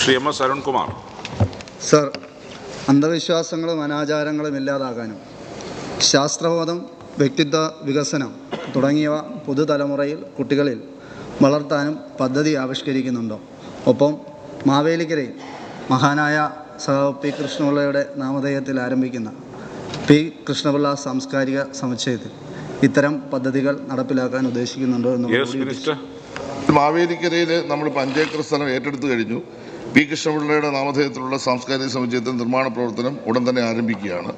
Shri M S Arunkumar sir അന്ധവിശ്വാസങ്ങളും അനാചാരങ്ങളും ഇല്ലാതാകാനും ശാസ്ത്രബോധം വ്യക്തിത്വ വികസനം തുടങ്ങിയവ പുതുതലമുറയിൽ കുട്ടികളിൽ വളർത്താനും പദ്ധതി ആവിഷ്കരിക്കുന്നുണ്ടോ? ഒപ്പം മാവേലിക്കരയിൽ മഹാനായ സഹ പി കൃഷ്ണപിള്ളയുടെ നാമധേയത്തിൽ ആരംഭിക്കുന്ന പി. കൃഷ്ണപിള്ള സാംസ്കാരിക സമുച്ചയത്തിൽ ഇത്തരം പദ്ധതികൾ നടപ്പിലാക്കാൻ ഉദ്ദേശിക്കുന്നുണ്ടോ എന്ന് മാവേലിക്കരയിൽ നമ്മൾ പഞ്ചേക്കർ സ്ഥലം ഏറ്റെടുത്തു കഴിഞ്ഞു. പി കൃഷ്ണപിള്ളയുടെ നാമധേയത്തിലുള്ള സാംസ്കാരിക സമുച്ചയത്തിൽ നിർമ്മാണ പ്രവർത്തനം ഉടൻ തന്നെ ആരംഭിക്കുകയാണ്.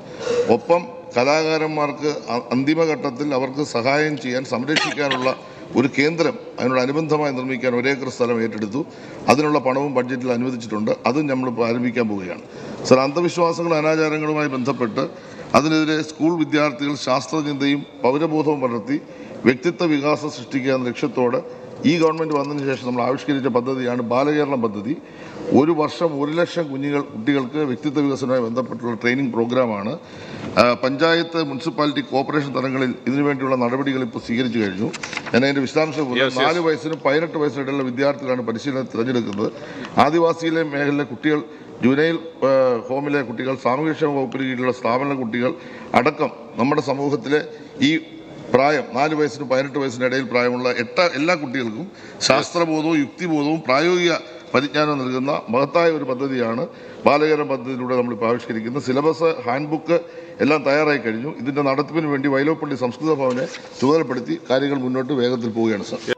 ഒപ്പം കലാകാരന്മാർക്ക് അന്തിമഘട്ടത്തിൽ അവർക്ക് സഹായം ചെയ്യാൻ സംരക്ഷിക്കാനുള്ള ഒരു കേന്ദ്രം അതിനോടനുബന്ധമായി നിർമ്മിക്കാൻ ഒരേക്കർ സ്ഥലം ഏറ്റെടുത്തു. അതിനുള്ള പണവും ബഡ്ജറ്റിൽ അനുവദിച്ചിട്ടുണ്ട്. അതും നമ്മളിപ്പോൾ ആരംഭിക്കാൻ പോവുകയാണ്. സർ അന്ധവിശ്വാസങ്ങളും അനാചാരങ്ങളുമായി ബന്ധപ്പെട്ട് അതിനെതിരെ സ്കൂൾ വിദ്യാർത്ഥികൾ ശാസ്ത്രചിന്തയും പൗരബോധവും വളർത്തി വ്യക്തിത്വ വികാസം സൃഷ്ടിക്കുക എന്ന ലക്ഷ്യത്തോടെ ഈ ഗവൺമെന്റ് വന്നതിന് ശേഷം നമ്മൾ ആവിഷ്കരിച്ച പദ്ധതിയാണ് ബാലകേരളം പദ്ധതി. ഒരു വർഷം ഒരു ലക്ഷം കുഞ്ഞുങ്ങൾ കുട്ടികൾക്ക് വ്യക്തിത്വ വികസനവുമായി ബന്ധപ്പെട്ടുള്ള ട്രെയിനിങ് പ്രോഗ്രാമാണ്. പഞ്ചായത്ത് മുനിസിപ്പാലിറ്റി കോർപ്പറേഷൻ തലങ്ങളിൽ ഇതിനുവേണ്ടിയുള്ള നടപടികൾ ഇപ്പോൾ സ്വീകരിച്ചു കഴിഞ്ഞു. ഞാൻ അതിന്റെ വിശദാംശം. നാല് വയസ്സിനും പതിനെട്ട് വയസ്സിനിടയിലുള്ള വിദ്യാർത്ഥികളാണ് പരിശീലനം തിരഞ്ഞെടുക്കുന്നത്. ആദിവാസിയിലെ മേഖലയിലെ കുട്ടികൾ ജുനൈൽ ഹോമിലെ കുട്ടികൾ സാമൂഹ്യക്ഷേമ വകുപ്പിന് കീഴിലുള്ള സ്ഥാപന കുട്ടികൾ അടക്കം നമ്മുടെ സമൂഹത്തിലെ ഈ പ്രായം നാല് വയസ്സിനും പതിനെട്ട് വയസ്സിന് ഇടയിൽ പ്രായമുള്ള എട്ട എല്ലാ കുട്ടികൾക്കും ശാസ്ത്രബോധവും യുക്തിബോധവും പ്രായോഗിക പരിജ്ഞാനം നൽകുന്ന മഹത്തായ ഒരു പദ്ധതിയാണ് ബാലകേരം പദ്ധതിയിലൂടെ നമ്മളിപ്പോൾ ആവിഷ്കരിക്കുന്നത്. സിലബസ് ഹാൻഡ് ബുക്ക് എല്ലാം തയ്യാറായി കഴിഞ്ഞു. ഇതിന്റെ നടത്തിപ്പിന് വേണ്ടി വൈലോപ്പള്ളി സംസ്കൃത ഭവനെ ചുമതലപ്പെടുത്തി കാര്യങ്ങൾ മുന്നോട്ട് വേഗത്തിൽ പോവുകയാണ് സാർ.